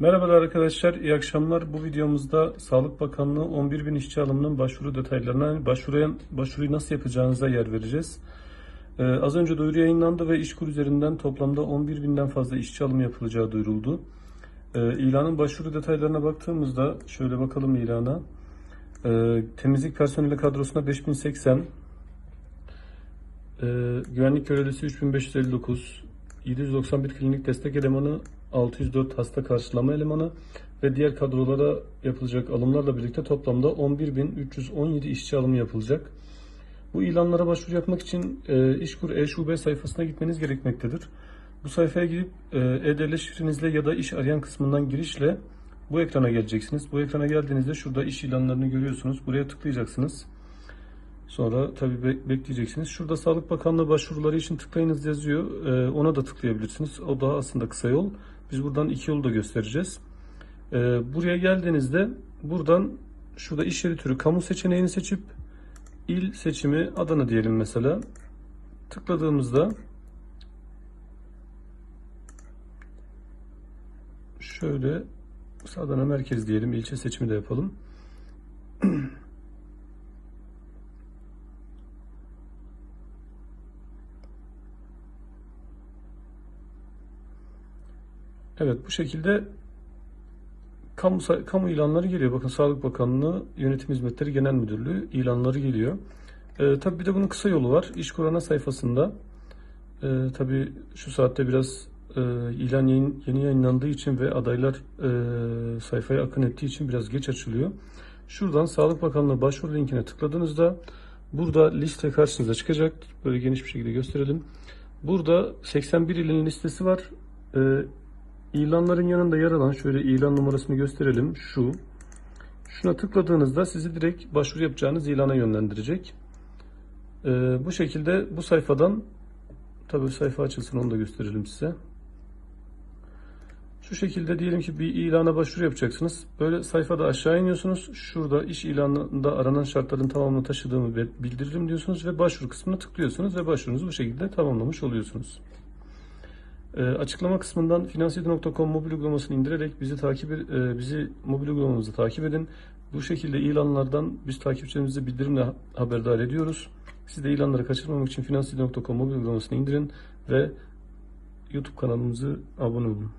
Merhabalar arkadaşlar, iyi akşamlar. Bu videomuzda Sağlık Bakanlığı 11 bin işçi alımının başvuru detaylarına, başvuruya, başvuruyu nasıl yapacağınıza yer vereceğiz. Ee, az önce duyuru yayınlandı ve İşkur üzerinden toplamda 11 binden fazla işçi alımı yapılacağı duyuruldu. Ee, ilanın başvuru detaylarına baktığımızda, şöyle bakalım ilana. Ee, temizlik personeli kadrosuna 5080, ee, güvenlik görevlisi 3559, 791 klinik destek elemanı, 604 hasta karşılama elemanı ve diğer kadrolara yapılacak alımlarla birlikte toplamda 11.317 işçi alımı yapılacak. Bu ilanlara başvuru yapmak için e, İşkur e-şube sayfasına gitmeniz gerekmektedir. Bu sayfaya girip e, e-devlet şifrenizle ya da iş arayan kısmından girişle bu ekrana geleceksiniz. Bu ekrana geldiğinizde şurada iş ilanlarını görüyorsunuz. Buraya tıklayacaksınız. Sonra tabii be- bekleyeceksiniz. Şurada Sağlık Bakanlığı başvuruları için tıklayınız yazıyor. Ee, ona da tıklayabilirsiniz. O daha aslında kısa yol. Biz buradan iki yolu da göstereceğiz. Ee, buraya geldiğinizde buradan şurada iş yeri türü kamu seçeneğini seçip il seçimi Adana diyelim mesela. Tıkladığımızda şöyle Adana merkez diyelim. ilçe seçimi de yapalım. Evet bu şekilde kamu, kamu ilanları geliyor. Bakın Sağlık Bakanlığı Yönetim Hizmetleri Genel Müdürlüğü ilanları geliyor. Ee, tabii bir de bunun kısa yolu var. İş Kurana sayfasında e, tabii şu saatte biraz e, ilan yayın, yeni yayınlandığı için ve adaylar e, sayfaya akın ettiği için biraz geç açılıyor. Şuradan Sağlık Bakanlığı başvuru linkine tıkladığınızda burada liste karşınıza çıkacak. Böyle geniş bir şekilde gösterelim. Burada 81 ilin listesi var. E, İlanların yanında yer alan şöyle ilan numarasını gösterelim. Şu. Şuna tıkladığınızda sizi direkt başvuru yapacağınız ilana yönlendirecek. Ee, bu şekilde bu sayfadan tabii sayfa açılsın onu da gösterelim size. Şu şekilde diyelim ki bir ilana başvuru yapacaksınız. Böyle sayfada aşağı iniyorsunuz. Şurada iş ilanında aranan şartların tamamını taşıdığımı bildiririm diyorsunuz ve başvuru kısmına tıklıyorsunuz ve başvurunuzu bu şekilde tamamlamış oluyorsunuz. E, açıklama kısmından finansiyede.com mobil uygulamasını indirerek bizi takip e, bizi mobil uygulamamızı takip edin. Bu şekilde ilanlardan biz takipçilerimizi bildirimle haberdar ediyoruz. Siz de ilanları kaçırmamak için finansiyede.com mobil uygulamasını indirin ve YouTube kanalımızı abone olun.